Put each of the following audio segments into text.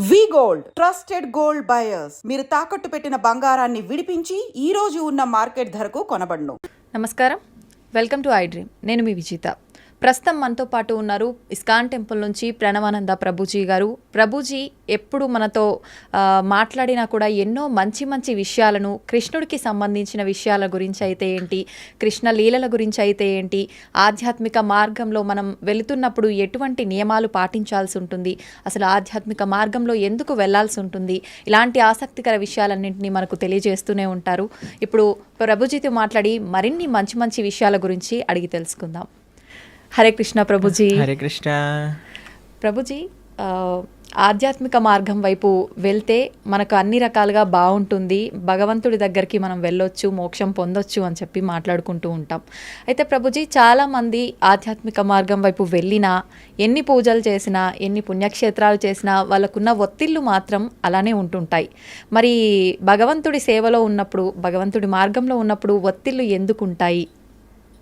We gold trusted gold buyers. మీరు తాకట్టు పెట్టిన బంగారాన్ని విడిపించి ఈ రోజు ఉన్న మార్కెట్ ధరకు కొనబడును. నమస్కారం. Welcome to I dream. నేను మీ విజిత. ప్రస్తుతం మనతో పాటు ఉన్నారు ఇస్కాన్ టెంపుల్ నుంచి ప్రణవానంద ప్రభుజీ గారు. ప్రభుజీ ఎప్పుడు మనతో మాట్లాడినా కూడా ఎన్నో మంచి మంచి విషయాలను కృష్ణుడికి సంబంధించిన విషయాల గురించి అయితే ఏంటి కృష్ణ లీలల గురించి అయితే ఏంటి ఆధ్యాత్మిక మార్గంలో మనం వెళుతున్నప్పుడు ఎటువంటి నియమాలు పాటించాల్సి ఉంటుంది అసలు ఆధ్యాత్మిక మార్గంలో ఎందుకు వెళ్ళాల్సి ఉంటుంది ఇలాంటి ఆసక్తికర విషయాలన్నింటినీ మనకు తెలియజేస్తూనే ఉంటారు. ఇప్పుడు ప్రభుజీతో మాట్లాడి మరిన్ని మంచి మంచి విషయాల గురించి అడిగి తెలుసుకుందాం. హరే కృష్ణ ప్రభుజీ. హరే కృష్ణ. ప్రభుజీ ఆధ్యాత్మిక మార్గం వైపు వెళ్తే మనకు అన్ని రకాలుగా బాగుంటుంది భగవంతుడి దగ్గరికి మనం వెళ్ళొచ్చు మోక్షం పొందొచ్చు అని చెప్పి మాట్లాడుకుంటూ ఉంటాం. అయితే ప్రభుజీ చాలామంది ఆధ్యాత్మిక మార్గం వైపు వెళ్ళినా ఎన్ని పూజలు చేసినా ఎన్ని పుణ్యక్షేత్రాలు చేసినా వాళ్ళకున్న ఒత్తిళ్ళు మాత్రం అలానే ఉంటుంటాయి. మరి భగవంతుడి సేవలో ఉన్నప్పుడు భగవంతుడి మార్గంలో ఉన్నప్పుడు ఒత్తిళ్ళు ఎందుకు ఉంటాయి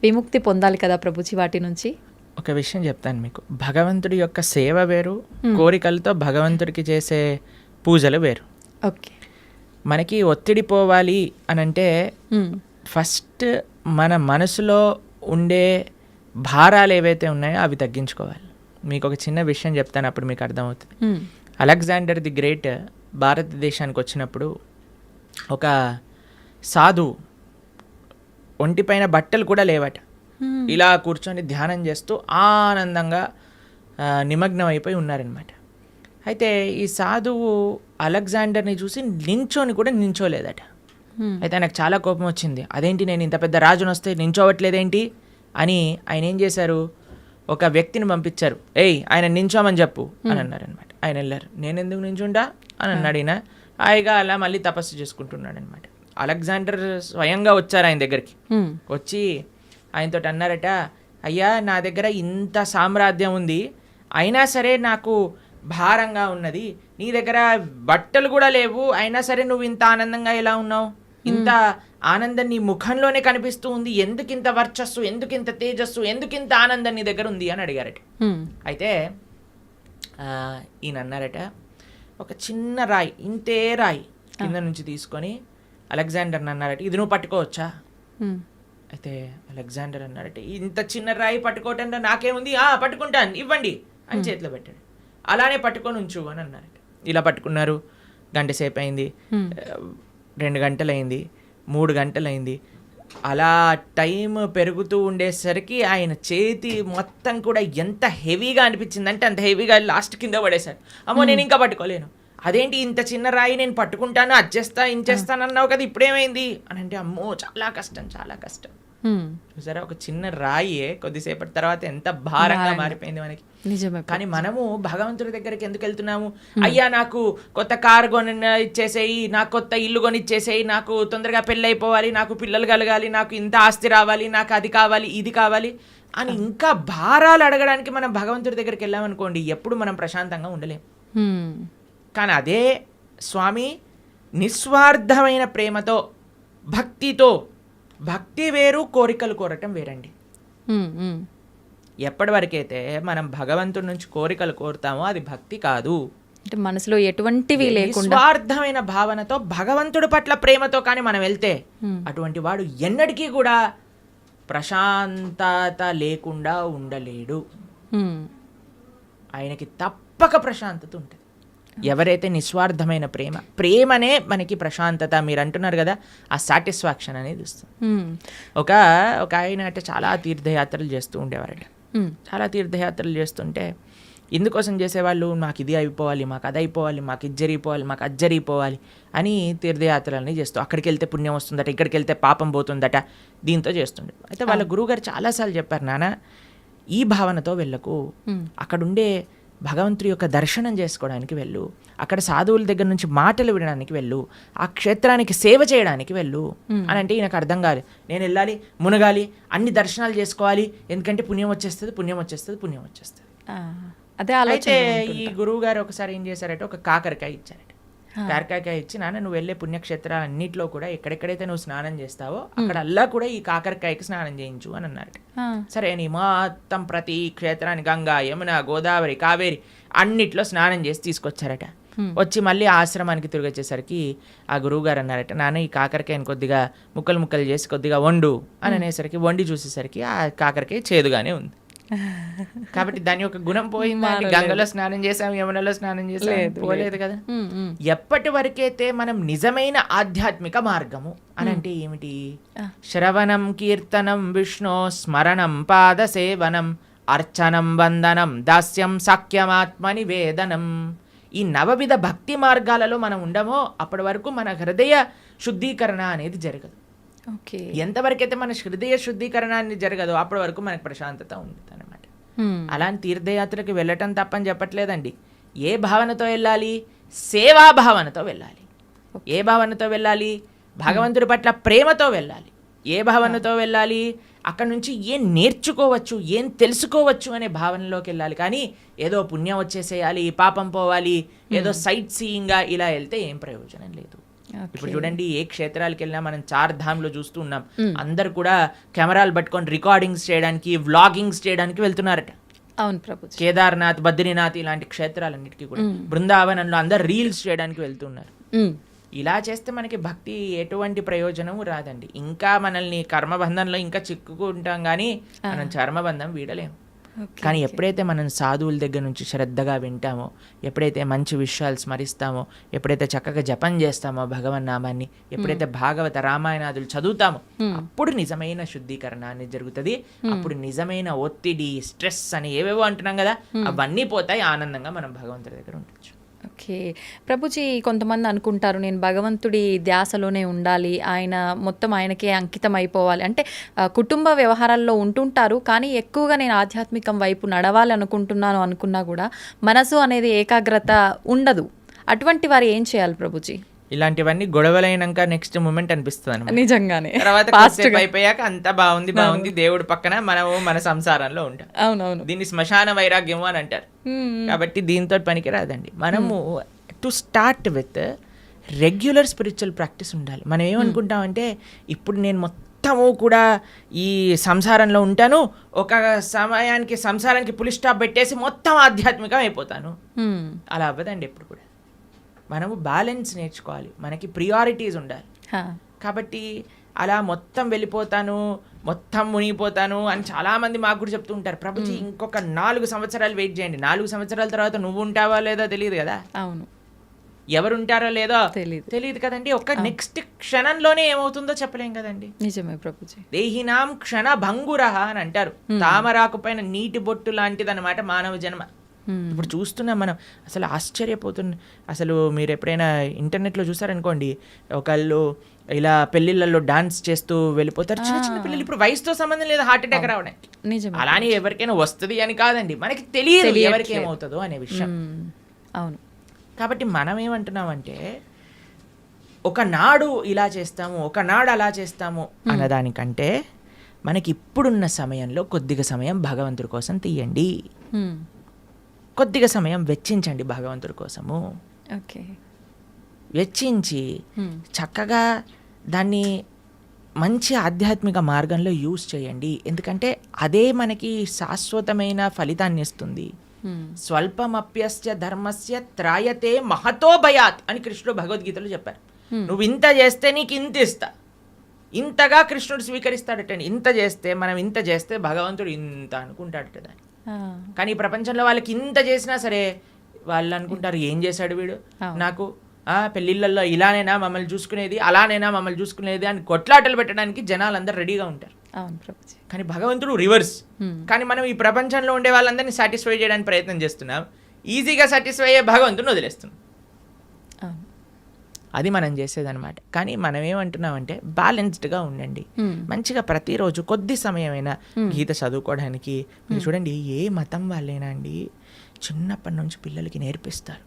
విముక్తి పొందాలి కదా ప్రభుజీ వాటి నుంచి? ఒక విషయం చెప్తాను మీకు భగవంతుడి యొక్క సేవ వేరు కోరికలతో భగవంతుడికి చేసే పూజలు వేరు ఓకే మనకి ఒత్తిడి పోవాలి అని అంటే మ్మ్. ఫస్ట్ మన మనసులో ఉండే భారాలు ఏవైతే ఉన్నాయో అవి తగ్గించుకోవాలి మీకు ఒక చిన్న విషయం చెప్తాను అప్పుడు మీకు అర్థమవుతుంది మ్మ్. అలెగ్జాండర్ ది గ్రేట్ భారతదేశానికి వచ్చినప్పుడు ఒక సాధు ఒంటిపైన బట్టలు కూడా లేవట. ఇలా కూర్చొని ధ్యానం చేస్తూ ఆనందంగా నిమగ్నం అయిపోయి ఉన్నారనమాట అయితే ఈ సాధువు అలెగ్జాండర్ని చూసి నించోని కూడా నించోలేదట. మ్మ్. అయితే నాకు చాలా కోపం వచ్చింది. అదేంటి నేను ఇంత పెద్ద రాజును వస్తే నించోవట్లేదేంటి? అని ఆయన ఏం చేశారు? ఒక వ్యక్తిని పంపించారు. ఏయ్ ఆయన నించోమని చెప్పు. అని అన్నారనమాట ఆయన వెళ్ళారు. నేను ఎందుకు నించుంటా అని అన్నాడు ఈయన. హాయిగా అలా మళ్ళీ తపస్సు చేసుకుంటున్నాడు అనమాట అలెగ్జాండర్ స్వయంగా వచ్చారు ఆయన దగ్గరికి. వచ్చి ఆయనతో అన్నారట అయ్యా నా దగ్గర ఇంత సామ్రాజ్యం ఉంది. అయినా సరే నాకు భారంగా ఉన్నది. నీ దగ్గర బట్టలు కూడా లేవు. అయినా సరే నువ్వు ఇంత ఆనందంగా ఎలా ఉన్నావు? ఇంత ఆనందం నీ ముఖంలోనే కనిపిస్తూ ఉంది. ఎందుకు ఇంత వర్చస్సు? ఎందుకు ఇంత తేజస్సు? ఎందుకు ఇంత ఆనందం నీ దగ్గర ఉంది? అని అడిగారట. అయితే ఈయన అన్నారట ఒక చిన్న రాయి ఇంతే రాయి కింద నుంచి తీసుకొని అలెగ్జాండర్ అన్నారట. ఇది నువ్వు పట్టుకోవచ్చా. అయితే అలెగ్జాండర్ అన్నారట ఇంత చిన్న రాయి పట్టుకోవటం నాకేముంది? ఆ పట్టుకుంటాను ఇవ్వండి అని చేతిలో పెట్టాడు. అలానే పట్టుకొని ఉంచు అని అన్నారట ఇలా పట్టుకున్నారు గంట సేపు అయింది రెండు గంటలు అయింది మూడు గంటలు అయింది అలా టైం పెరుగుతూ ఉండేసరికి ఆయన చేతి మొత్తం కూడా ఎంత హెవీగా అనిపించింది అంటే అంత హెవీగా లాస్ట్ కింద పడేశాడు. అమ్మో నేను ఇంకా పట్టుకోలేను. అదేంటి ఇంత చిన్న రాయి నేను పట్టుకుంటాను అది చేస్తా ఇంచేస్తాను అన్నావు కదా ఇప్పుడేమైంది? అని అంటే అమ్మో చాలా కష్టం చాలా కష్టం. చూసారా? ఒక చిన్న రాయే కొద్దిసేపటి తర్వాత ఎంత భారంగా మారిపోయింది మనకి. నిజమే కానీ మనము భగవంతుడి దగ్గరికి ఎందుకు వెళ్తున్నాము? అయ్యా నాకు కొత్త కారు కొని ఇచ్చేసేయి నాకు కొత్త ఇల్లు కొని ఇచ్చేసేయి నాకు తొందరగా పెళ్ళి అయిపోవాలి నాకు పిల్లలు కలగాలి నాకు ఇంత ఆస్తి రావాలి నాకు అది కావాలి ఇది కావాలి అని ఇంకా భారాలు అడగడానికి మనం భగవంతుడి దగ్గరికి వెళ్ళామనుకోండి ఎప్పుడు మనం ప్రశాంతంగా ఉండలేం. మ్మ్. కానీ అదే స్వామి నిస్వార్థమైన ప్రేమతో భక్తితో భక్తి వేరు కోరికలు కోరటం వేరండి. ఎప్పటి వరకైతే మనం భగవంతుడి నుంచి కోరికలు కోరుతామో అది భక్తి కాదు అంటే మనసులో ఎటువంటివి లేకుండా స్వార్థమైన భావనతో భగవంతుడి పట్ల ప్రేమతో కానీ మనం వెళ్తే. అటువంటి వాడు ఎన్నటికీ కూడా ప్రశాంతత లేకుండా ఉండలేడు. ఆయనకి తప్పక ప్రశాంతత ఉంటుంది ఎవరైతే నిస్వార్థమైన ప్రేమ ప్రేమనే మనకి ప్రశాంతత మీరు అంటున్నారు కదా ఆ సాటిస్ఫాక్షన్ అనేది ఇస్తుంది. ఒక ఒక ఆయన అంటే చాలా తీర్థయాత్రలు చేస్తూ ఉండేవారట. చాలా తీర్థయాత్రలు చేస్తుంటే ఎందుకోసం చేసేవాళ్ళు మాకు ఇది అయిపోవాలి మాకు అది అయిపోవాలి మాకు ఇది జరిగిపోవాలి మాకు అది జరిగిపోవాలి అని తీర్థయాత్రలన్నీ చేస్తూ అక్కడికి వెళ్తే పుణ్యం వస్తుందట ఇక్కడికి వెళ్తే పాపం పోతుందట దీంతో చేస్తుండే అయితే వాళ్ళ గురువుగారు చాలాసార్లు చెప్పారు నాన్న ఈ భావనతో వెళ్ళకు. అక్కడుండే భగవంతుడి యొక్క దర్శనం చేసుకోవడానికి వెళ్ళు. అక్కడ సాధువుల దగ్గర నుంచి మాటలు వినడానికి వెళ్ళు. ఆ క్షేత్రానికి సేవ చేయడానికి వెళ్ళు. అని అంటే ఈయనకు అర్థం కాదు. నేను వెళ్ళాలి మునగాలి అన్ని దర్శనాలు చేసుకోవాలి. ఎందుకంటే పుణ్యం వచ్చేస్తుంది పుణ్యం వచ్చేస్తుంది పుణ్యం వచ్చేస్తుంది. అదే అయితే ఈ గురువు గారు ఒకసారి ఏం చేశారంటే? ఒక కాకరకాయ ఇచ్చారట. కాకరకాయ ఇచ్చి నాన్న నువ్వు వెళ్ళే పుణ్యక్షేత్రాలన్నింటిలో కూడా ఎక్కడెక్కడైతే నువ్వు స్నానం చేస్తావో అక్కడ అల్లా కూడా ఈ కాకరకాయకి స్నానం చేయించు అని అన్నారట ఆ, సరే అని మొత్తం ప్రతి క్షేత్రాన్ని గంగా యమున గోదావరి కావేరి అన్నిట్లో స్నానం చేసి తీసుకొచ్చారట. వచ్చి మళ్ళీ ఆశ్రమానికి తిరిగి వచ్చేసరికి ఆ గురువు గారు అన్నారట నాన్న ఈ కాకరకాయని కొద్దిగా ముక్కలు ముక్కలు చేసి కొద్దిగా వండు అని అనేసరికి వండి చూసేసరికి ఆ కాకరకాయ చేదుగానే ఉంది. కాబట్టి దాని యొక్క గుణం పోయిందా? గంగలో స్నానం చేసాం యమునలో స్నానం చేసాం పోలేదు కదా. ఎప్పటి వరకైతే మనం నిజమైన ఆధ్యాత్మిక మార్గము అని అంటే ఏమిటి? శ్రవణం కీర్తనం విష్ణు స్మరణం పాద సేవనం అర్చనం వందనం దాస్యం సాఖ్యమాత్మ నివేదనం. ఈ నవవిధ భక్తి మార్గాలలో మనం ఉండమో అప్పటి వరకు మన హృదయ శుద్ధీకరణ అనేది జరగదు. ఎంతవరకైతే మన హృదయ శుద్ధీకరణ అనేది జరగదో అప్పటి వరకు మనకు ప్రశాంతత ఉంటుంది అనమాట మ్మ్. అలాంటి తీర్థయాత్రకి వెళ్ళటం తప్పని చెప్పట్లేదండి. ఏ భావనతో వెళ్ళాలి? సేవా భావనతో వెళ్ళాలి. ఏ భావనతో వెళ్ళాలి? భగవంతుడి పట్ల ప్రేమతో వెళ్ళాలి. ఏ భావనతో వెళ్ళాలి? అక్కడ నుంచి ఏం నేర్చుకోవచ్చు? ఏం తెలుసుకోవచ్చు అనే భావనలోకి వెళ్ళాలి. కానీ ఏదో పుణ్యం వచ్చేసేయాలి పాపం పోవాలి ఏదో సైట్ సీయింగ్గా ఇలా వెళ్తే ఏం ప్రయోజనం లేదు. ఇప్పుడు చూడండి ఏ క్షేత్రాలకు వెళ్ళినా మనం చార్ ధామ్లో చూస్తూ ఉన్నాం. అందరు కూడా కెమెరాలు పట్టుకొని రికార్డింగ్స్ చేయడానికి వ్లాగింగ్స్ చేయడానికి వెళ్తున్నారట. అవును ప్రభుజీ కేదార్నాథ్ బద్రీనాథ్ ఇలాంటి క్షేత్రాలన్నిటికీ కూడా. బృందావనంలో అందరు రీల్స్ చేయడానికి వెళ్తున్నారు. మ్మ్. ఇలా చేస్తే మనకి భక్తి ఎటువంటి ప్రయోజనం రాదండి. ఇంకా మనల్ని కర్మబంధంలో ఇంకా చిక్కుకుంటాం కానీ మనం చర్మబంధం వీడలేం. ఓకే. కానీ ఎప్పుడైతే మనం సాధువుల దగ్గర నుంచి శ్రద్ధగా వింటామో ఎప్పుడైతే మంచి విషయాలు స్మరిస్తామో ఎప్పుడైతే చక్కగా జపం చేస్తామో భగవన్ నామాన్ని ఎప్పుడైతే భాగవత రామాయణాదులు చదువుతామో అప్పుడు నిజమైన శుద్ధీకరణ అనేది జరుగుతుంది అప్పుడు నిజమైన ఒత్తిడి స్ట్రెస్ అని ఏవేవో అంటున్నాం కదా అవన్నీ పోతాయి ఆనందంగా మనం భగవంతుడి దగ్గర ఉండొచ్చు. ఓకే. ప్రభుజీ కొంతమంది అనుకుంటారు నేను భగవంతుడి ధ్యాసలోనే ఉండాలి ఆయన మొత్తం ఆయనకే అంకితం అయిపోవాలి అంటే కుటుంబ వ్యవహారాల్లో ఉంటుంటారు కానీ ఎక్కువగా నేను ఆధ్యాత్మికం వైపు నడవాలనుకుంటున్నాను అనుకున్నా కూడా మనసు అనేది ఏకాగ్రత ఉండదు. అటువంటి వారు ఏం చేయాలి ప్రభుజీ? ఇలాంటివన్నీ గొడవలైనాక నెక్స్ట్ మూమెంట్ అనిపిస్తుంది అనమాట నిజంగానే. తర్వాత అయిపోయాక అంతా బాగుంది బాగుంది దేవుడి పక్కన మనము మన సంసారంలో ఉంటాం. అవునవును. దీన్ని శ్మశాన వైరాగ్యము అని అంటారు. కాబట్టి దీంతో పనికి రాదండి. మనము to start with regular spiritual practice ఉండాలి. మనం ఏమనుకుంటామంటే ఇప్పుడు నేను మొత్తము కూడా ఈ సంసారంలో ఉంటాను. ఒక సమయానికి సంసారానికి పులి స్టాప్ పెట్టేసి మొత్తం ఆధ్యాత్మికం అయిపోతాను. అలా అవ్వదండి ఎప్పుడు కూడా. మనము బ్యాలెన్స్ నేర్చుకోవాలి. మనకి ప్రియారిటీస్ ఉండాలి. కాబట్టి అలా మొత్తం వెళ్ళిపోతాను మొత్తం మునిగిపోతాను అని చాలా మంది మాకు కూడా చెప్తూ ఉంటారు. ప్రభుజీ ఇంకొక నాలుగు సంవత్సరాలు వెయిట్ చేయండి. నాలుగు సంవత్సరాల తర్వాత నువ్వు ఉంటావా లేదో తెలియదు కదా? అవును. ఎవరు ఉంటారో లేదో తెలీదు. తెలియదు కదండి. ఒక నెక్స్ట్ క్షణంలోనే ఏమవుతుందో చెప్పలేం కదండి. నిజమే ప్రభుజీ. దేహినాం క్షణ భంగురహ అని అంటారు. తామరాకు పైన నీటి బొట్టు లాంటిదన్నమాట మానవ జన్మ. ఇప్పుడు చూస్తున్నాం మనం అసలు ఆశ్చర్యపోతున్న అసలు మీరు ఎప్పుడైనా ఇంటర్నెట్లో చూసారనుకోండి ఒకళ్ళు ఇలా పెళ్ళిళ్ళల్లో డాన్స్ చేస్తూ వెళ్ళిపోతారు. చిన్న చిన్న పిల్లలు ఇప్పుడు వయసుతో సంబంధం లేదు హార్ట్ అటాక్ రావడానికి నిజమే. అలానే ఎవరికైనా వస్తుంది అని కాదండి. మనకి తెలియదు ఎవరికి ఏమవుతుందో అనే విషయం. అవును. కాబట్టి మనం ఏమంటున్నామంటే ఒకనాడు ఇలా చేస్తాము ఒకనాడు అలా చేస్తాము అన్నదానికంటే మనకి ఇప్పుడున్న సమయంలో కొద్దిగా సమయం భగవంతుడి కోసం తీయండి. కొద్దిగా సమయం వెచ్చించండి భగవంతుడి కోసము. ఓకే. వెచ్చించి. చక్కగా దాన్ని మంచి ఆధ్యాత్మిక మార్గంలో యూస్ చేయండి. ఎందుకంటే అదే మనకి శాశ్వతమైన ఫలితాన్ని ఇస్తుంది. స్వల్పమప్యస్య ధర్మస్య త్రాయతే మహతో భయాత్ అని కృష్ణుడు భగవద్గీతలో చెప్పారు. నువ్వు ఇంత చేస్తే నీకు ఇంత ఇస్తా. ఇంతగా కృష్ణుడు స్వీకరిస్తాడటండి. ఇంత చేస్తే మనం ఇంత చేస్తే భగవంతుడు ఇంత అనుకుంటాడట దాన్ని. కానీ ఈ ప్రపంచంలో వాళ్ళకి ఇంత చేసినా సరే వాళ్ళు అనుకుంటారు ఏం చేశాడు వీడు. నాకు ఆ పెళ్ళిళ్ళల్లో ఇలానేనా మమ్మల్ని చూసుకునేది అలానేనా మమ్మల్ని చూసుకునేది అని కొట్లాటలు పెట్టడానికి జనాలు అందరు రెడీగా ఉంటారు. కానీ భగవంతుడు రివర్స్. కానీ మనం ఈ ప్రపంచంలో ఉండే వాళ్ళందరినీ సాటిస్ఫై చేయడానికి ప్రయత్నం చేస్తున్నాం. ఈజీగా సాటిస్ఫై అయ్యే భగవంతుని వదిలేస్తున్నాం. అది మనం చేసేదన్నమాట. కానీ మనం ఏమంటున్నామంటే బ్యాలెన్స్డ్గా ఉండండి. మంచిగా ప్రతిరోజు కొద్ది సమయమైనా గీత చదువుకోవడానికి మీరు చూడండి ఏ మతం వాళ్ళైనా అండి చిన్నప్పటి నుంచి పిల్లలకి నేర్పిస్తారు.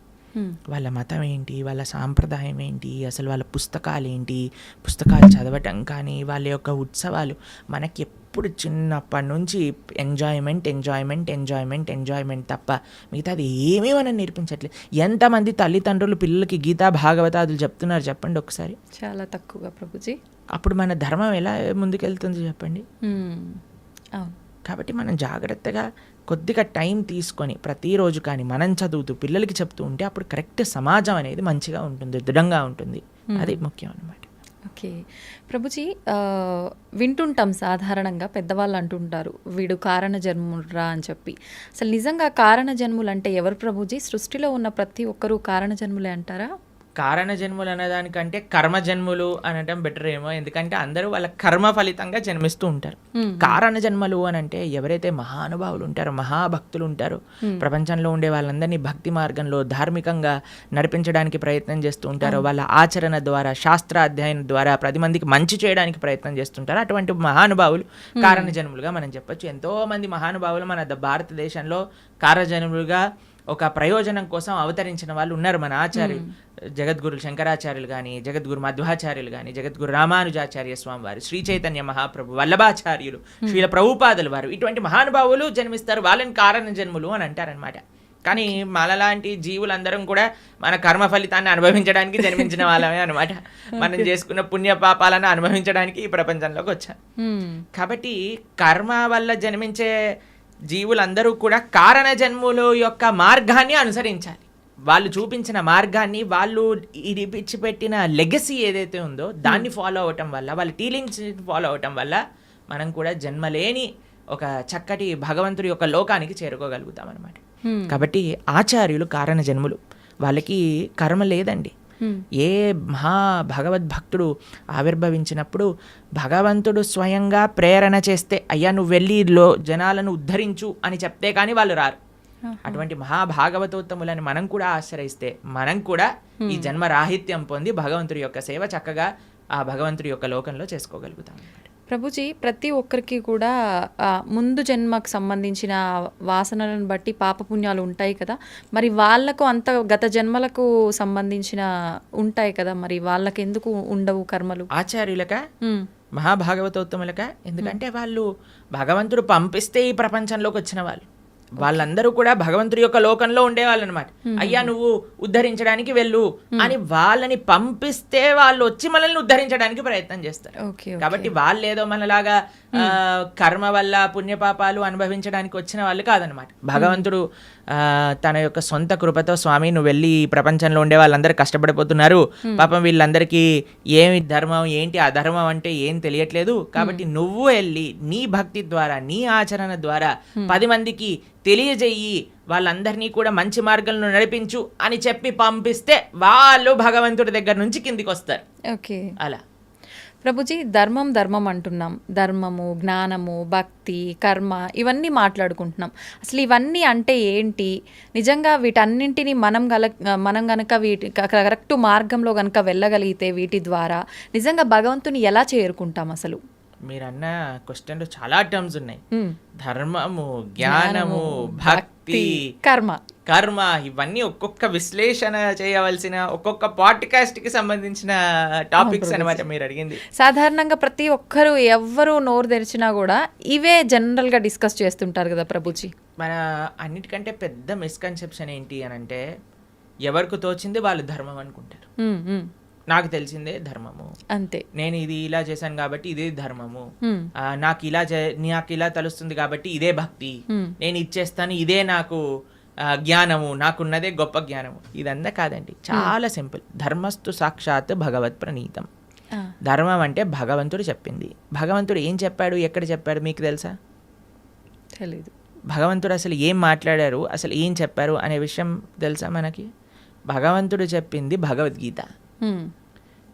వాళ్ళ మతం ఏంటి వాళ్ళ సాంప్రదాయం ఏంటి అసలు వాళ్ళ పుస్తకాలు ఏంటి పుస్తకాలు చదవటం కానీ వాళ్ళ యొక్క ఉత్సవాలు మనకి ఎప్పుడు చిన్నప్పటి నుంచి ఎంజాయ్మెంట్ ఎంజాయ్మెంట్ ఎంజాయ్మెంట్ ఎంజాయ్మెంట్ తప్ప మిగతాది ఏమీ మనం నేర్పించట్లేదు. ఎంతమంది తల్లిదండ్రులు పిల్లలకి గీతా భాగవతాదులు చెప్తున్నారు చెప్పండి ఒకసారి. చాలా తక్కువగా ప్రభుజీ. అప్పుడు మన ధర్మం ఎలా ముందుకెళ్తుంది చెప్పండి. కాబట్టి మనం జాగ్రత్తగా కొద్దిగా టైం తీసుకొని ప్రతిరోజు కానీ మనం చదువుతూ పిల్లలకి చెప్తూ ఉంటే అప్పుడు కరెక్ట్ సమాజం అనేది మంచిగా ఉంటుంది దృఢంగా ఉంటుంది. అది ముఖ్యం అన్నమాట. ఓకే. ప్రభుజీ ఆ, వింటుంటాం సాధారణంగా పెద్దవాళ్ళు అంటుంటారు వీడు కారణ జన్మురా అని చెప్పి. అసలు నిజంగా కారణ జన్ములు అంటే ఎవరు ప్రభుజీ? సృష్టిలో ఉన్న ప్రతి ఒక్కరూ కారణ జన్ములే అంటారా? కారణ జన్ములు అనేదానికంటే కర్మ జన్ములు అనటం బెటర్ ఏమో ఎందుకంటే అందరూ వాళ్ళ కర్మ ఫలితంగా జన్మిస్తూ ఉంటారు. కారణ జన్మలు అని అంటే ఎవరైతే మహానుభావులు ఉంటారో మహాభక్తులు ఉంటారో ప్రపంచంలో ఉండే వాళ్ళందరినీ భక్తి మార్గంలో ధార్మికంగా నడిపించడానికి ప్రయత్నం చేస్తూ ఉంటారో. వాళ్ళ ఆచరణ ద్వారా శాస్త్ర అధ్యయనం ద్వారా పది మందికి మంచి చేయడానికి ప్రయత్నం చేస్తుంటారు. అటువంటి మహానుభావులు కారణ జన్ములుగా మనం చెప్పొచ్చు. ఎంతో మంది మహానుభావులు మన భారతదేశంలో కారజన్ములుగా ఒక ప్రయోజనం కోసం అవతరించిన వాళ్ళు ఉన్నారు మన ఆచార్యులు. జగద్గురు శంకరాచార్యులు కానీ జగద్గురు మధ్వాచార్యులు కానీ జగద్గురు రామానుజాచార్య స్వామి వారు శ్రీ చైతన్య మహాప్రభు వల్లభాచార్యులు శ్రీల ప్రభుపాదులు వారు ఇటువంటి మహానుభావులు జన్మిస్తారు. వాళ్ళని కారణ జన్ములు అని అంటారనమాట కానీ మనలాంటి జీవులందరం కూడా మన కర్మ ఫలితాన్ని అనుభవించడానికి జన్మించిన వాళ్ళమే అనమాట మనం చేసుకున్న పుణ్య పాపాలను అనుభవించడానికి ఈ ప్రపంచంలోకి వచ్చాం. కాబట్టి కర్మ వల్ల జన్మించే జీవులందరూ కూడా కారణ జన్ముల యొక్క మార్గాన్ని అనుసరించాలి వాళ్ళు చూపించిన మార్గాన్ని వాళ్ళు ఇది పెట్టిన లెగసీ ఏదైతే ఉందో దాన్ని ఫాలో అవటం వల్ల వాళ్ళ టీలింగ్స్ ఫాలో అవటం వల్ల మనం కూడా జన్మలేని ఒక చక్కటి భగవంతుడి యొక్క లోకానికి చేరుకోగలుగుతాం అనమాట Hmm. కాబట్టి ఆచార్యులు కారణ జన్ములు వాళ్ళకి కర్మ లేదండి Hmm. ఏ మహా భగవద్భక్తుడు ఆవిర్భవించినప్పుడు భగవంతుడు స్వయంగా ప్రేరణ చేస్తే అయ్యా నువ్వు వెళ్ళి లో జనాలను ఉద్ధరించు అని చెప్తే కానీ వాళ్ళు రారు. అటువంటి మహాభాగవతోత్తములని మనం కూడా ఆశ్రయిస్తే మనం కూడా ఈ జన్మ రాహిత్యం పొంది భగవంతుడి యొక్క సేవ చక్కగా ఆ భగవంతుడి యొక్క లోకంలో చేసుకోగలుగుతాం. ప్రభుజీ ప్రతి ఒక్కరికి కూడా ముందు జన్మకు సంబంధించిన వాసనలను బట్టి పాపపుణ్యాలు ఉంటాయి కదా. మరి వాళ్ళకు అంత గత జన్మలకు సంబంధించిన ఉంటాయి కదా మరి వాళ్ళకి ఎందుకు ఉండవు కర్మలు? ఆచార్యులక. మహాభాగవతోత్తములక ఎందుకంటే వాళ్ళు భగవంతుడు పంపిస్తే ఈ ప్రపంచంలోకి వచ్చిన వాళ్ళు. వాళ్ళందరూ కూడా భగవంతుడి యొక్క లోకంలో ఉండేవాళ్ళు అనమాట అయ్యా నువ్వు ఉద్ధరించడానికి వెళ్ళు అని వాళ్ళని పంపిస్తే వాళ్ళు వచ్చి మనల్ని ఉద్ధరించడానికి ప్రయత్నం చేస్తారు. కాబట్టి వాళ్ళు ఏదో మనలాగా కర్మ వల్ల పుణ్యపాపాలు అనుభవించడానికి వచ్చిన వాళ్ళు కాదనమాట. భగవంతుడు ఆ, తన యొక్క సొంత కృపతో స్వామి నువ్వు వెళ్ళి ఈ ప్రపంచంలో ఉండే వాళ్ళందరూ కష్టపడిపోతున్నారు. పాపం వీళ్ళందరికీ ఏమి ధర్మం ఏంటి అధర్మం అంటే ఏం తెలియట్లేదు. కాబట్టి నువ్వు వెళ్ళి నీ భక్తి ద్వారా నీ ఆచరణ ద్వారా పది మందికి తెలియజెయ్యి వాళ్ళందరినీ కూడా మంచి మార్గంలో నడిపించు అని చెప్పి పంపిస్తే వాళ్ళు భగవంతుడి దగ్గర నుంచి కిందికి వస్తారు ఓకే. అలా. ప్రభుజీ ధర్మం ధర్మం అంటున్నాం. ధర్మము జ్ఞానము భక్తి కర్మ ఇవన్నీ మాట్లాడుకుంటున్నాం. అసలు ఇవన్నీ అంటే ఏంటి? నిజంగా వీటన్నింటినీ మనం గల మనం గనక వీటి కరెక్ట్ మార్గంలో గనక వెళ్ళగలిగితే వీటి ద్వారా నిజంగా భగవంతుని ఎలా చేరుకుంటాం అసలు? మీరు అన్న క్వశ్చన్లో చాలా టర్మ్స్ ఉన్నాయి. మ్మ్. ధర్మము జ్ఞానము భక్తి కర్మ. కర్మ ఇవన్నీ ఒక్కొక్క విశ్లేషణ చేయవలసిన ఒక్కొక్క పాడ్కాస్ట్కి సంబంధించిన టాపిక్స్ అన్నమాట మీరు అడిగింది సాధారణంగా ప్రతి ఒక్కరు ఎవ్వరు నోరు తెరిచినా కూడా ఇవే జనరల్గా డిస్కస్ చేస్తుంటారు కదా ప్రభుజీ. మన అన్నిటికంటే పెద్ద మిస్కన్సెప్షన్ ఏంటి అని అంటే ఎవరికి తోచింది వాళ్ళు ధర్మం అనుకుంటారు. నాకు తెలిసిందే ధర్మము. అంతే. నేను ఇది ఇలా చేశాను కాబట్టి ఇదే ధర్మము. నాకు ఇలా చే- నాకు ఇలా తెలుస్తుంది కాబట్టి ఇదే భక్తి. నేను ఇచ్చేస్తాను ఇదే నాకు జ్ఞానము నాకున్నదే గొప్ప జ్ఞానము. ఇదంతా కాదండి. చాలా సింపుల్. ధర్మస్తు సాక్షాత్ భగవత్ ప్రణీతం. ధర్మం అంటే భగవంతుడు చెప్పింది. భగవంతుడు ఏం చెప్పాడు ఎక్కడ చెప్పాడు మీకు తెలుసా? తెలీదు. భగవంతుడు అసలు ఏం మాట్లాడారు అసలు ఏం చెప్పారు అనే విషయం తెలుసా మనకి? భగవంతుడు చెప్పింది భగవద్గీత.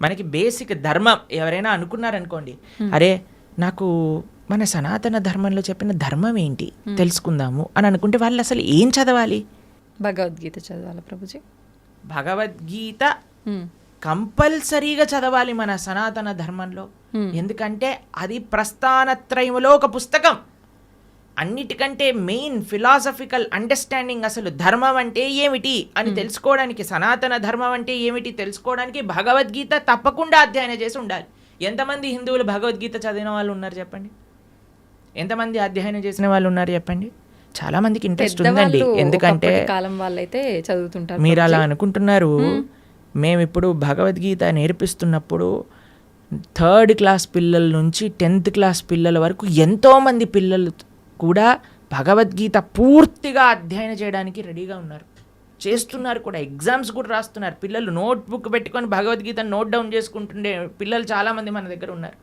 మనకి బేసిక్ ధర్మం ఎవరైనా అనుకున్నారనుకోండి అరే నాకు మన సనాతన ధర్మంలో చెప్పిన ధర్మం ఏంటి? తెలుసుకుందాము అని అనుకుంటే వాళ్ళు అసలు ఏం చదవాలి? భగవద్గీత చదవాలి ప్రభుజీ? భగవద్గీత. కంపల్సరీగా చదవాలి మన సనాతన ధర్మంలో. ఎందుకంటే అది ప్రస్థానత్రయములో ఒక పుస్తకం. అన్నిటికంటే మెయిన్ ఫిలాసఫికల్ అండర్స్టాండింగ్ అసలు ధర్మం అంటే ఏమిటి అని తెలుసుకోవడానికి సనాతన ధర్మం అంటే ఏమిటి తెలుసుకోవడానికి భగవద్గీత తప్పకుండా అధ్యయనం చేసి ఉండాలి. ఎంతమంది హిందువులు భగవద్గీత చదివిన వాళ్ళు ఉన్నారు చెప్పండి? ఎంతమంది అధ్యయనం చేసిన వాళ్ళు ఉన్నారు చెప్పండి? చాలా మందికి ఇంట్రెస్ట్ ఉందండి. ఎందుకంటే కాలం వాళ్ళైతే చదువుతుంటారు మీరు అలా అనుకుంటున్నారు. మేము. ఇప్పుడు భగవద్గీత నేర్పిస్తున్నప్పుడు థర్డ్ క్లాస్ పిల్లల నుంచి టెన్త్ క్లాస్ పిల్లల వరకు ఎంతో మంది పిల్లలు కూడా భగవద్గీత పూర్తిగా అధ్యయనం చేయడానికి రెడీగా ఉన్నారు. చేస్తున్నారు కూడా. ఎగ్జామ్స్ కూడా రాస్తున్నారు. పిల్లలు నోట్ బుక్ పెట్టుకొని భగవద్గీత నోట్ డౌన్ చేసుకుంటుండే పిల్లలు చాలామంది మన దగ్గర ఉన్నారు.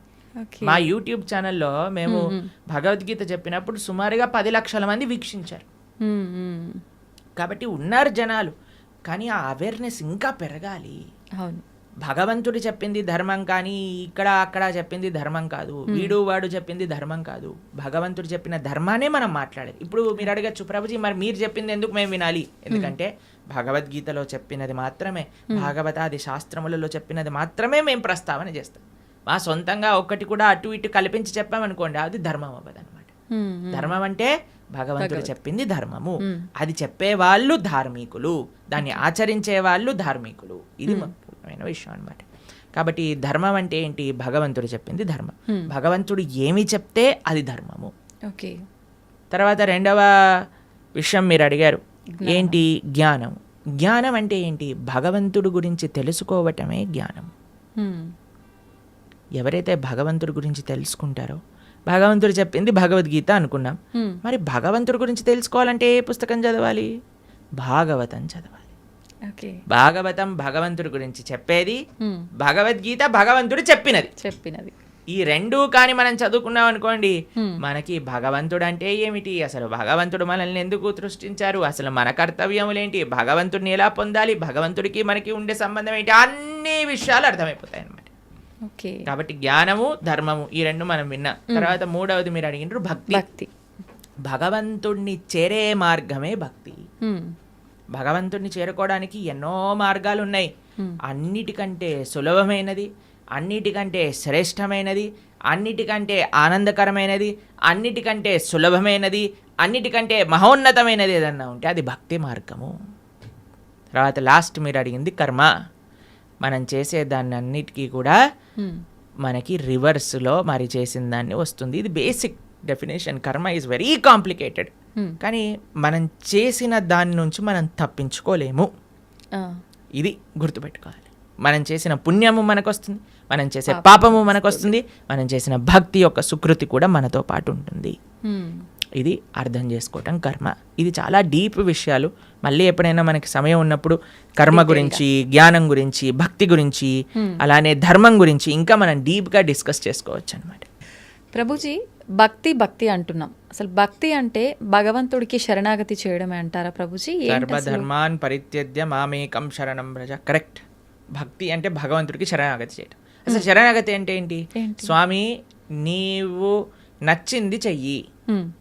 మా యూట్యూబ్ ఛానల్లో మేము భగవద్గీత చెప్పినప్పుడు సుమారుగా పది లక్షల మంది వీక్షించారు. కాబట్టి ఉన్నారు జనాలు. కానీ ఆ అవేర్నెస్ ఇంకా పెరగాలి. అవును. భగవంతుడు చెప్పింది ధర్మం కానీ ఇక్కడ అక్కడ చెప్పింది ధర్మం కాదు. వీడు వాడు చెప్పింది ధర్మం కాదు. భగవంతుడు చెప్పిన ధర్మానే మనం మాట్లాడేది. ఇప్పుడు మీరు అడగచ్చు ప్రభుజీ మరి మీరు చెప్పింది ఎందుకు మేము వినాలి? ఎందుకంటే భగవద్గీతలో చెప్పినది మాత్రమే భాగవతాది శాస్త్రములలో చెప్పినది మాత్రమే మేము ప్రస్తావన చేస్తాం. మా సొంతంగా ఒక్కటి కూడా అటు ఇటు కల్పించి చెప్పామనుకోండి అది ధర్మం అవ్వదు అనమాట మ్మ్, మ్మ్. ధర్మం అంటే భగవంతుడు చెప్పింది ధర్మము. అది చెప్పే వాళ్ళు ధార్మికులు దాన్ని ఆచరించే వాళ్ళు ధార్మికులు. ఇది ముఖ్యమైన విషయం అన్నమాట. కాబట్టి ధర్మం అంటే ఏంటి? భగవంతుడు చెప్పింది ధర్మం. భగవంతుడు ఏమి చెప్తే అది ధర్మము. ఓకే. తర్వాత రెండవ విషయం మీరు అడిగారు. ఏంటి? జ్ఞానం జ్ఞానం అంటే ఏంటి? భగవంతుడు గురించి తెలుసుకోవటమే జ్ఞానం. ఎవరైతే భగవంతుడి గురించి తెలుసుకుంటారో భగవంతుడు చెప్పింది భగవద్గీత అనుకున్నాం. మరి భగవంతుడి గురించి తెలుసుకోవాలంటే ఏ పుస్తకం చదవాలి? భాగవతం చదవాలి. భాగవతం భగవంతుడి గురించి చెప్పేది. భగవద్గీత భగవంతుడు చెప్పినది. చెప్పినది. ఈ రెండు కానీ మనం చదువుకున్నాం అనుకోండి. మనకి భగవంతుడు అంటే ఏమిటి? అసలు భగవంతుడు మనల్ని ఎందుకు సృష్టించారు? అసలు మన కర్తవ్యములేంటి? భగవంతుడిని ఎలా పొందాలి? భగవంతుడికి మనకి ఉండే సంబంధం ఏంటి? అన్ని విషయాలు అర్థమైపోతాయి అన్నమాట ఓకే. కాబట్టి జ్ఞానము ధర్మము ఈ రెండు మనం విన్నాం. తర్వాత మూడవది మీరు అడిగినారు భక్తి. భక్తి. భగవంతుడిని చేరే మార్గమే భక్తి. భగవంతుడిని చేరుకోవడానికి ఎన్నో మార్గాలు ఉన్నాయి అన్నిటికంటే సులభమైనది అన్నిటికంటే శ్రేష్టమైనది అన్నిటికంటే ఆనందకరమైనది అన్నిటికంటే సులభమైనది అన్నిటికంటే మహోన్నతమైనది ఏదన్నా ఉంటే అది భక్తి మార్గము. తర్వాత లాస్ట్ మీరు అడిగింది కర్మ. మనం చేసే దాన్ని అన్నిటికీ కూడా. మనకి రివర్స్లో మరి చేసిన దాన్ని వస్తుంది. ఇది basic definition. Karma is very complicated. కానీ మనం చేసిన దాని నుంచి మనం తప్పించుకోలేము. ఇది గుర్తుపెట్టుకోవాలి. మనం చేసిన పుణ్యము మనకు వస్తుంది మనం చేసే పాపము మనకు వస్తుంది. మనం చేసిన భక్తి యొక్క సుకృతి కూడా మనతో పాటు ఉంటుంది. మ్మ్. ఇది అర్థం చేసుకోవటం కర్మ. ఇది చాలా డీప్ విషయాలు. మళ్ళీ ఎప్పుడైనా మనకి సమయం ఉన్నప్పుడు కర్మ గురించి జ్ఞానం గురించి భక్తి గురించి అలానే ధర్మం గురించి ఇంకా మనం డీప్గా డిస్కస్ చేసుకోవచ్చు అనమాట ప్రభుజీ భక్తి భక్తి అంటున్నాం. అసలు భక్తి అంటే భగవంతుడికి శరణాగతి చేయడమే అంటారా ప్రభుజీ? సర్వధర్మాన్ పరిత్యజ్య మామేకం శరణం ప్రజ కరెక్ట్ భక్తి అంటే భగవంతుడికి శరణాగతి చేయటం. అసలు శరణాగతి అంటే ఏంటి? స్వామి నీవు నచ్చింది చెయ్యి. మ్మ్.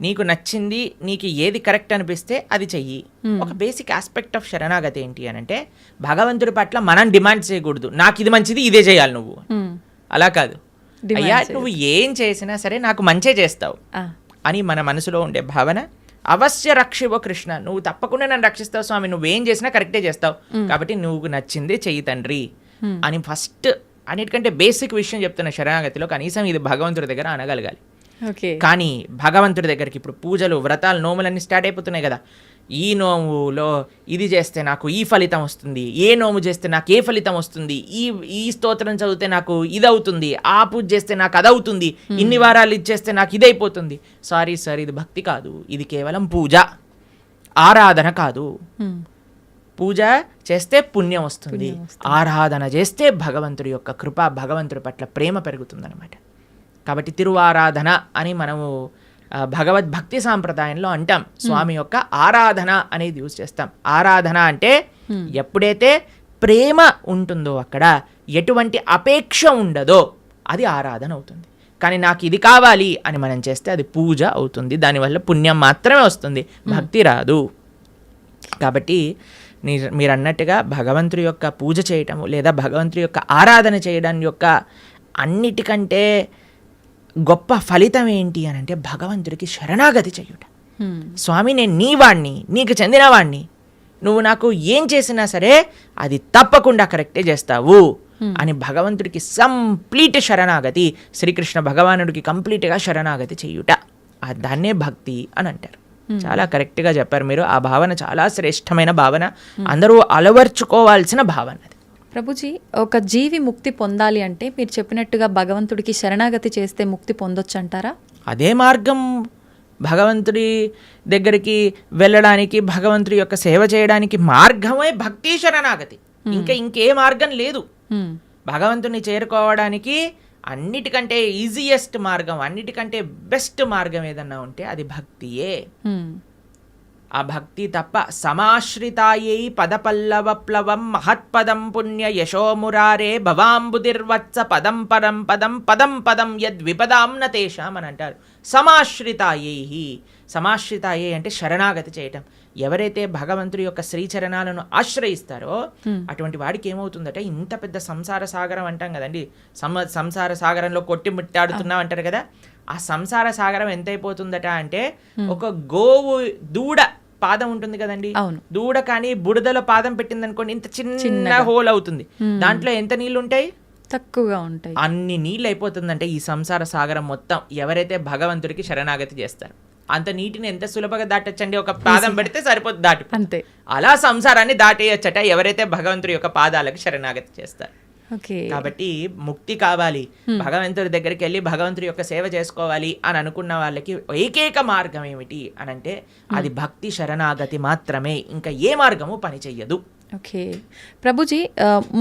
నీకు నచ్చింది నీకు ఏది కరెక్ట్ అనిపిస్తే అది చెయ్యి. ఒక బేసిక్ ఆస్పెక్ట్ ఆఫ్ శరణాగతి ఏంటి అని అంటే భగవంతుడి పట్ల మనం డిమాండ్ చేయకూడదు. నాకు ఇది మంచిది ఇదే చేయాలి నువ్వు. అలా కాదు. అయ్యా నువ్వు ఏం చేసినా సరే నాకు మంచే చేస్తావు. అని మన మనసులో ఉండే భావన అవశ్య రక్షివో కృష్ణ నువ్వు తప్పకుండా నన్ను రక్షిస్తావు స్వామి నువ్వేం చేసినా కరెక్టే చేస్తావు. కాబట్టి నువ్వు నచ్చిందే చెయ్యి తండ్రి. అని ఫస్ట్ అన్నిటికంటే బేసిక్ విషయం చెప్తున్న శరణాగతిలో కనీసం ఇది భగవంతుడి దగ్గర అనగలగాలి. కానీ భగవంతుడి దగ్గరికి ఇప్పుడు పూజలు వ్రతాలు నోములన్నీ స్టార్ట్ అయిపోతున్నాయి కదా. ఈ నోములో ఇది చేస్తే నాకు ఈ ఫలితం వస్తుంది ఏ నోము చేస్తే నాకు ఏ ఫలితం వస్తుంది ఈ ఈ స్తోత్రం చదివితే నాకు ఇది అవుతుంది ఆ పూజ చేస్తే నాకు అది అవుతుంది ఇన్ని వారాలు ఇచ్చేస్తే నాకు ఇది అయిపోతుంది సారీ సార్ ఇది భక్తి కాదు ఇది కేవలం పూజ ఆరాధన కాదు. మ్మ్. పూజ చేస్తే పుణ్యం వస్తుంది. ఆరాధన చేస్తే భగవంతుడి యొక్క కృప భగవంతుడి పట్ల ప్రేమ పెరుగుతుందన్నమాట. కాబట్టి తిరువారాధన అని మనము భగవద్భక్తి సాంప్రదాయంలో అంటాం. స్వామి యొక్క ఆరాధన అనేది యూజ్ చేస్తాం. ఆరాధన అంటే ఎప్పుడైతే ప్రేమ ఉంటుందో అక్కడ ఎటువంటి అపేక్ష ఉండదో అది ఆరాధన అవుతుంది. కానీ నాకు ఇది కావాలి అని మనం చేస్తే అది పూజ అవుతుంది. దానివల్ల పుణ్యం మాత్రమే వస్తుంది. భక్తి రాదు. కాబట్టి మీరు అన్నట్టుగా భగవంతుడి యొక్క పూజ చేయటము లేదా భగవంతుడి యొక్క ఆరాధన చేయడం యొక్క అన్నిటికంటే గొప్ప ఫలితం ఏంటి అని అంటే భగవంతుడికి శరణాగతి చేయుట. స్వామి నేను నీ వాణ్ణి నీకు చెందినవాణ్ణి నువ్వు నాకు ఏం చేసినా సరే అది తప్పకుండా కరెక్టే చేస్తావు అని భగవంతుడికి కంప్లీట్ శరణాగతి శ్రీకృష్ణ భగవానుడికి కంప్లీట్గా శరణాగతి చేయుట. ఆ దాన్నే భక్తి అని అంటారు. చాలా కరెక్ట్గా చెప్పారు మీరు. ఆ భావన చాలా శ్రేష్టమైన భావన. అందరూ అలవర్చుకోవాల్సిన భావన ప్రభుజీ ఒక జీవి ముక్తి పొందాలి అంటే మీరు చెప్పినట్టుగా భగవంతుడికి శరణాగతి చేస్తే ముక్తి పొందొచ్చు అంటారా అదే మార్గం. భగవంతుడి దగ్గరికి వెళ్ళడానికి భగవంతుడి యొక్క సేవ చేయడానికి మార్గమే భక్తి శరణాగతి. ఇంకా ఇంకే మార్గం లేదు. భగవంతుని చేరుకోవడానికి అన్నిటికంటే ఈజియెస్ట్ మార్గం అన్నిటికంటే బెస్ట్ మార్గం ఏదన్నా ఉంటే అది భక్తియే. ఆ భక్తి తప్ప సమాశ్రితాయై పదపల్లవప్లవం మహత్పదం పుణ్య యశోమురారే భవాంబుదిర్వత్స పదం పరం పదం పదం పదం యద్విపదాం న తేషాం అని అంటారు. సమాశ్రితాయై సమాశ్రితాయై అంటే శరణాగతి చేయటం. ఎవరైతే భగవంతుడి యొక్క శ్రీచరణాలను ఆశ్రయిస్తారో అటువంటి వాడికి ఏమవుతుందట ఇంత పెద్ద సంసార సాగరం అంటాం కదండి. సమ సంసార సాగరంలో కొట్టి ముట్టాడుతున్నాం అంటారు కదా. ఆ సంసార సాగరం ఎంత అయిపోతుందట అంటే ఒక గోవు దూడ పాదం ఉంటుంది కదండి? అవును. దూడ కానీ బుడదలో పాదం పెట్టింది అనుకోండి ఇంత చిన్న హోల్ అవుతుంది దాంట్లో ఎంత నీళ్ళు ఉంటాయి తక్కువగా ఉంటాయి. అన్ని నీళ్ళు అయిపోతుందంటే ఈ సంసార సాగరం మొత్తం ఎవరైతే భగవంతుడికి శరణాగతి చేస్తారు. అంత నీటిని ఎంత సులభంగా దాటొచ్చండి? ఒక పాదం పెడితే సరిపోతుంది దాటి. అంతే. అలా సంసారాన్ని దాటేయచ్చట ఎవరైతే భగవంతుడి యొక్క పాదాలకు శరణాగతి చేస్తారు. కాబట్టి ముక్తి కావాలి. భగవంతుడి దగ్గరికి వెళ్ళి భగవంతుడి యొక్క సేవ చేసుకోవాలి అని అనుకున్న వాళ్ళకి ఏకైక మార్గం ఏమిటి అని అంటే అది భక్తి శరణాగతి మాత్రమే. ఇంకా ఏ మార్గము పని చెయ్యదు. ఓకే ప్రభుజీ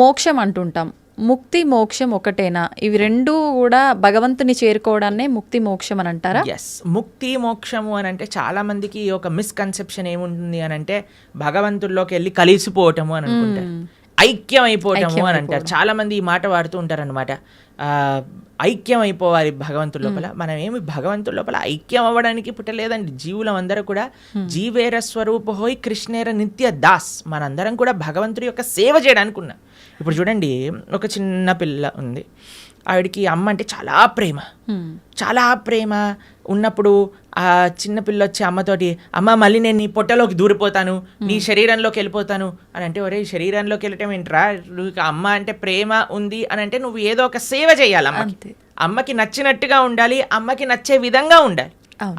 మోక్షం అంటుంటాం. ముక్తి మోక్షం ఒకటేనా? ఇవి రెండు కూడా భగవంతుని చేరుకోవడాన్నే ముక్తి మోక్షం అని అంటారా? ఎస్ ముక్తి మోక్షము అని అంటే చాలా మందికి ఒక మిస్కన్సెప్షన్ ఏముంటుంది అని అంటే భగవంతుల్లోకి వెళ్ళి కలిసిపోవటము అని అనుకుంటారు. ఐక్యం అయిపోవటము అని అంటారు. చాలా మంది ఈ మాట వాడుతూ ఉంటారు అనమాట ఐక్యం అయిపోవాలి భగవంతుడి లోపల. మనం ఏమి భగవంతుడి లోపల ఐక్యం అవ్వడానికి పుట్టలేదండి. జీవులం అందరూ కూడా జీవేర స్వరూప హోయ్ కృష్ణేర నిత్య దాస్. మనందరం కూడా భగవంతుడి యొక్క సేవ చేయడానికి ఉన్నాం. ఇప్పుడు చూడండి ఒక చిన్న పిల్ల ఉంది. ఆవిడకి అమ్మ అంటే చాలా ప్రేమ. చాలా ప్రేమ. ఉన్నప్పుడు ఆ చిన్న పిల్ల వచ్చి అమ్మతోటి అమ్మ మళ్ళీ నేను నీ పొట్టలోకి దూరిపోతాను నీ శరీరంలోకి వెళ్ళిపోతాను అని అంటే ఒరే శరీరంలోకి వెళ్ళటం ఏంట్రా? నువ్వు అమ్మ అంటే ప్రేమ ఉంది అని అంటే నువ్వు ఏదో ఒక సేవ చేయాలి అమ్మకి. అమ్మకి నచ్చినట్టుగా ఉండాలి అమ్మకి నచ్చే విధంగా ఉండాలి.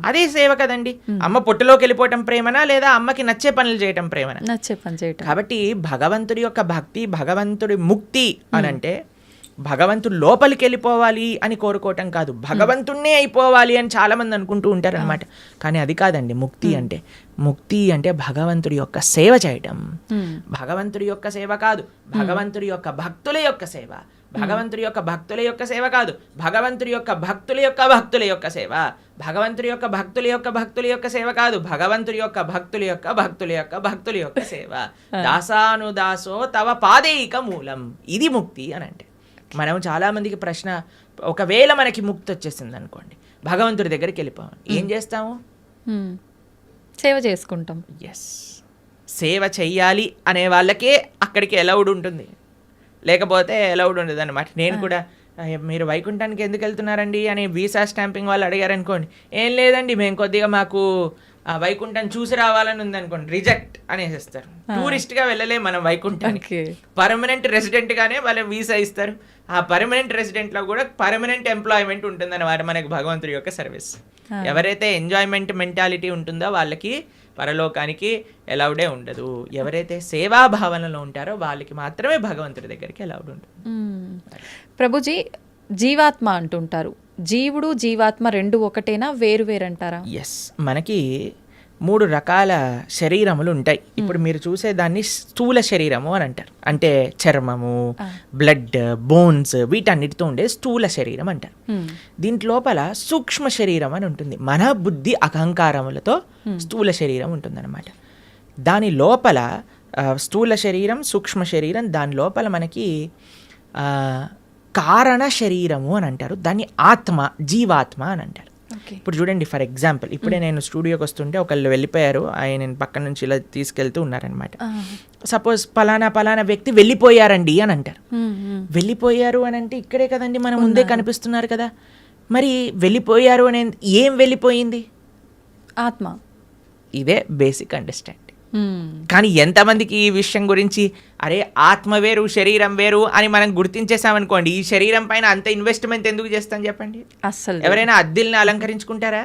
అదే సేవ కదండి. అమ్మ పొట్టలోకి వెళ్ళిపోవటం ప్రేమనా లేదా అమ్మకి నచ్చే పనులు చేయటం ప్రేమనా? నచ్చే పని చేయటం. కాబట్టి భగవంతుడి యొక్క భక్తి భగవంతుడి ముక్తి అని అంటే భగవంతుడు లోపలికి వెళ్ళిపోవాలి అని కోరుకోవటం కాదు. భగవంతుణ్ణే అయిపోవాలి అని చాలా మంది అనుకుంటూ ఉంటారు అనమాట కానీ అది కాదండి. ముక్తి అంటే ముక్తి అంటే భగవంతుడి యొక్క సేవ చేయటం. భగవంతుడి యొక్క సేవ కాదు. భగవంతుడి యొక్క భక్తుల యొక్క సేవ. భగవంతుడి యొక్క భక్తుల యొక్క సేవ కాదు. భగవంతుడి యొక్క భక్తుల యొక్క భక్తుల యొక్క సేవ. భగవంతుడి యొక్క భక్తుల యొక్క భక్తుల యొక్క సేవ కాదు. భగవంతుడి యొక్క భక్తుల యొక్క భక్తుల యొక్క భక్తుల యొక్క సేవ. దాసానుదాసో తవ పాదేయిక మూలం. ఇది ముక్తి అని అంటే. మనం చాలా మందికి ప్రశ్న ఒకవేళ మనకి ముక్తి వచ్చేసింది అనుకోండి భగవంతుడి దగ్గరికి వెళ్ళిపోవాలి. ఏం చేస్తాము. సేవ చేసుకుంటాం. ఎస్ సేవ చెయ్యాలి అనే వాళ్ళకే అక్కడికి ఎలౌడ్ ఉంటుంది. లేకపోతే ఎలౌడ్ ఉండదు అనమాట నేను కూడా "అయ్య, మీరు వైకుంఠానికి ఎందుకు వెళ్తున్నారండి? అని వీసా స్టాంపింగ్ వాళ్ళు అడిగారు అనుకోండి ఏం లేదండి మేము కొద్దిగా మాకు వైకుంఠం చూసి రావాలని ఉంది అనుకోండి రిజెక్ట్ అనేసిస్తారు. టూరిస్ట్గా వెళ్ళలే మనం వైకుంఠానికి. పర్మనెంట్ రెసిడెంట్ గానే వాళ్ళు వీసా ఇస్తారు. ఆ పర్మనెంట్ రెసిడెంట్లో కూడా పర్మనెంట్ ఎంప్లాయ్మెంట్ ఉంటుంది అన్నమాట మనకి భగవంతుడి యొక్క సర్వీస్. ఎవరైతే ఎంజాయ్మెంట్ మెంటాలిటీ ఉంటుందో వాళ్ళకి పరలోకానికి ఎలౌడే ఉండదు. ఎవరైతే సేవా భావనలో ఉంటారో వాళ్ళకి మాత్రమే భగవంతుడి దగ్గరికి ఎలౌడ్ ఉంటుంది. ప్రభుజీ జీవాత్మ అంటుంటారు. జీవుడు జీవాత్మ రెండు ఒకటేనా? వేరు వేరంటారా? ఎస్ మనకి మూడు రకాల శరీరములు ఉంటాయి. ఇప్పుడు మీరు చూసే దాన్ని స్థూల శరీరము అని అంటారు. అంటే చర్మము బ్లడ్ బోన్స్ వీటన్నిటితో ఉండే స్థూల శరీరం అంటారు. మ్మ్. దీంట్ లోపల సూక్ష్మ శరీరం అని ఉంటుంది. మన బుద్ధి అహంకారములతో స్థూల శరీరం ఉంటుందన్నమాట. దాని లోపల స్థూల శరీరం సూక్ష్మ శరీరం దాని లోపల మనకి కారణ శరీరము అని అంటారు. దాన్ని ఆత్మ జీవాత్మ అని అంటారు. ఇప్పుడు చూడండి ఫర్ ఎగ్జాంపుల్ ఇప్పుడే నేను స్టూడియోకి వస్తుంటే ఒకళ్ళు వెళ్ళిపోయారు. ఆయన పక్క నుంచి ఇలా తీసుకెళ్తూ ఉన్నారనమాట. సపోజ్ పలానా పలానా వ్యక్తి వెళ్ళిపోయారండి అని అంటారు. వెళ్ళిపోయారు అని అంటే ఇక్కడే కదండి మన ముందే కనిపిస్తున్నారు కదా. మరి వెళ్ళిపోయారు అని ఏం వెళ్ళిపోయింది? ఆత్మ. ఇదే బేసిక్ అండర్స్టాండింగ్ మ్మ్. కానీ ఎంతమందికి ఈ విషయం గురించి అరే ఆత్మ వేరు శరీరం వేరు అని మనం గుర్తించేసామనుకోండి ఈ శరీరం పైన అంత ఇన్వెస్ట్మెంట్ ఎందుకు చేస్తాం చెప్పండి? అస్సలు. ఎవరైనా అద్దిల్ని అలంకరించుకుంటారా?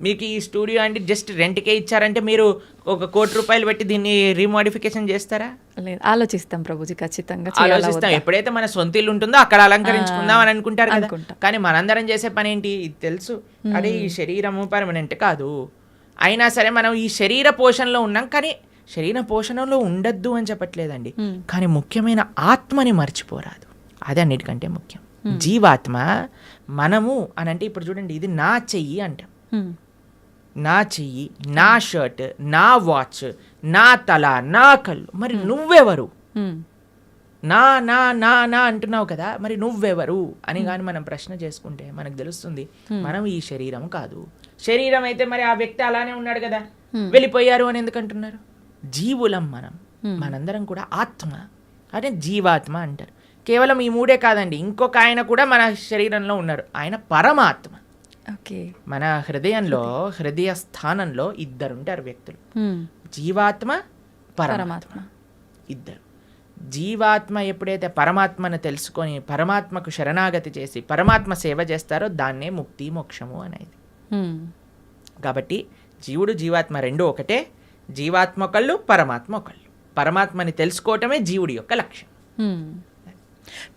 మీకు ఈ స్టూడియో అంటే జస్ట్ రెంట్కే ఇచ్చారంటే మీరు ఒక కోటి రూపాయలు పెట్టి దీన్ని రీమోడిఫికేషన్ చేస్తారా? లేదు ఆలోచిస్తాం ప్రభుజీ ఖచ్చితంగా ఆలోచిస్తాం? ఎప్పుడైతే మన సొంత ఇల్లు ఉంటుందో అక్కడ అలంకరించుకుందాం అని అనుకుంటారు కదా. కానీ మనందరం చేసే పని ఏంటి? ఇది తెలుసు. అదే ఈ శరీరము పర్మనెంట్ కాదు. అయినా సరే మనం ఈ శరీర పోషణలో ఉన్నాం కానీ శరీర పోషణలో ఉండద్దు అని చెప్పట్లేదండి. కానీ ముఖ్యమైన ఆత్మని మర్చిపోరాదు. అది అన్నిటికంటే ముఖ్యం. జీవాత్మ మనము అని అంటే ఇప్పుడు చూడండి ఇది నా చెయ్యి అంటాం. నా చెయ్యి నా షర్ట్ నా వాచ్ నా తల నా కళ్ళు. మరి నువ్వెవరు. నా నా నా నా అంటున్నావు కదా మరి నువ్వెవరు? అని కానీ మనం ప్రశ్న చేసుకుంటే మనకు తెలుస్తుంది మనం ఈ శరీరం కాదు. శరీరం అయితే మరి ఆ వ్యక్తి అలానే ఉన్నాడు కదా. వెళ్ళిపోయారు అని ఎందుకు అంటున్నారు జీవులం మనం. మనందరం కూడా ఆత్మ. అదే జీవాత్మ అంటారు. కేవలం ఈ మూడే కాదండి. ఇంకొక ఆయన కూడా మన శరీరంలో ఉన్నారు. ఆయన పరమాత్మ. ఓకే. మన హృదయంలో హృదయ స్థానంలో ఇద్దరు ఉంటారు వ్యక్తులు. జీవాత్మ పరమాత్మ. ఇద్దరు. జీవాత్మ ఎప్పుడైతే పరమాత్మను తెలుసుకొని పరమాత్మకు శరణాగతి చేసి పరమాత్మ సేవ చేస్తారో దాన్నే ముక్తి మోక్షము అనేది. కాబట్టి జీవుడు జీవాత్మ రెండు ఒకటే జీవాత్మ ఒకళ్ళు పరమాత్మ ఒకళ్ళు. పరమాత్మని తెలుసుకోవటమే జీవుడి యొక్క లక్ష్యం. హ్మ్.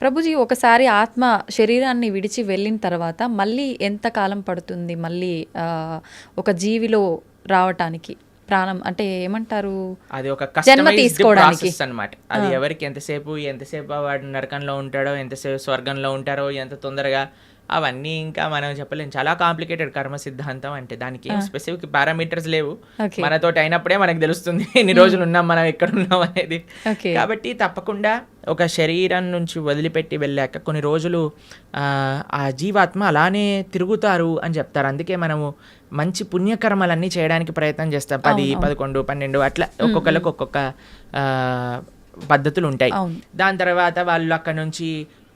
ప్రభుజీ ఒకసారి ఆత్మ శరీరాన్ని విడిచి వెళ్ళిన తర్వాత మళ్ళీ ఎంత కాలం పడుతుంది మళ్ళీ ఆ, ఒక జీవిలో రావటానికి? ప్రాణం అంటే ఏమంటారు? అది ఒక జన్మ తీసుకోవడానికి. అన్నమాట. అది ఎవరికి ఎంతసేపు ఎంతసేపు వాడు నరకంలో ఉంటాడో ఎంతసేపు స్వర్గంలో ఉంటారో ఎంత తొందరగా అవన్నీ ఇంకా మనం చెప్పలేం. చాలా కాంప్లికేటెడ్ కర్మ సిద్ధాంతం అంటే దానికి ఏం స్పెసిఫిక్ పారామీటర్స్ లేవు. మనతోటి అయినప్పుడే మనకు తెలుస్తుంది ఎన్ని రోజులు ఉన్నాం మనం ఎక్కడ ఉన్నాం అనేది. కాబట్టి తప్పకుండా ఒక శరీరం నుంచి వదిలిపెట్టి వెళ్ళాక కొన్ని రోజులు ఆ, జీవాత్మ అలానే తిరుగుతారు అని చెప్తారు. అందుకే మనము మంచి పుణ్యకర్మలన్నీ చేయడానికి ప్రయత్నం చేస్తాం. పది పదకొండు పన్నెండు అట్లా ఒక్కొక్కరికి ఒక్కొక్క పద్ధతులు ఉంటాయి. దాని తర్వాత వాళ్ళు అక్కడ నుంచి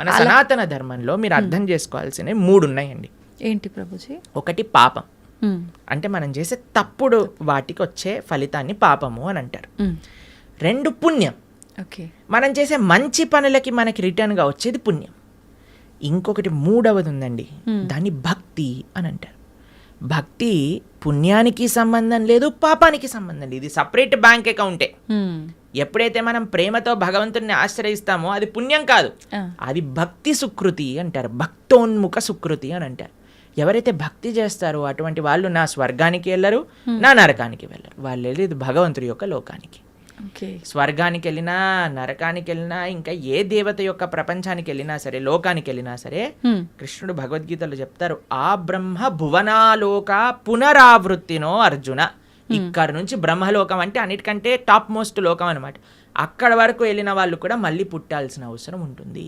మన సనాతన ధర్మంలో మీరు అర్థం చేసుకోవాల్సినవి మూడు ఉన్నాయండి ఏంటి ప్రభుజీ? ఒకటి పాపం. అంటే మనం చేసే తప్పుడు వాటికి వచ్చే ఫలితాన్ని పాపము అని అంటారు. రెండు పుణ్యం. ఓకే. మనం చేసే మంచి పనులకి మనకి రిటర్న్గా వచ్చేది పుణ్యం. ఇంకొకటి మూడవది ఉందండి. దాన్ని భక్తి అని అంటారు. భక్తి పుణ్యానికి సంబంధం లేదు పాపానికి సంబంధం లేదు. ఇది సపరేట్ బ్యాంక్ అకౌంటే. ఎప్పుడైతే మనం ప్రేమతో భగవంతుడిని ఆశ్రయిస్తామో అది పుణ్యం కాదు. అది భక్తి సుకృతి అంటారు. భక్తోన్ముఖ సుకృతి అని అంటారు. ఎవరైతే భక్తి చేస్తారో అటువంటి వాళ్ళు నా స్వర్గానికి వెళ్ళరు నా నరకానికి వెళ్ళరు. వాళ్ళు వెళ్ళేది భగవంతుడి యొక్క లోకానికి. స్వర్గానికి వెళ్ళినా నరకానికి వెళ్ళినా ఇంకా ఏ దేవత యొక్క ప్రపంచానికి వెళ్ళినా సరే లోకానికి వెళ్ళినా సరే. కృష్ణుడు భగవద్గీతలో చెప్తారు ఆ బ్రహ్మ భువనాలోక పునరావృత్తినో అర్జున. ఇక్కడ నుంచి బ్రహ్మలోకం అంటే అన్నిటికంటే టాప్ మోస్ట్ లోకం అనమాట అక్కడ వరకు వెళ్ళిన వాళ్ళు కూడా మళ్ళీ పుట్టాల్సిన అవసరం ఉంటుంది.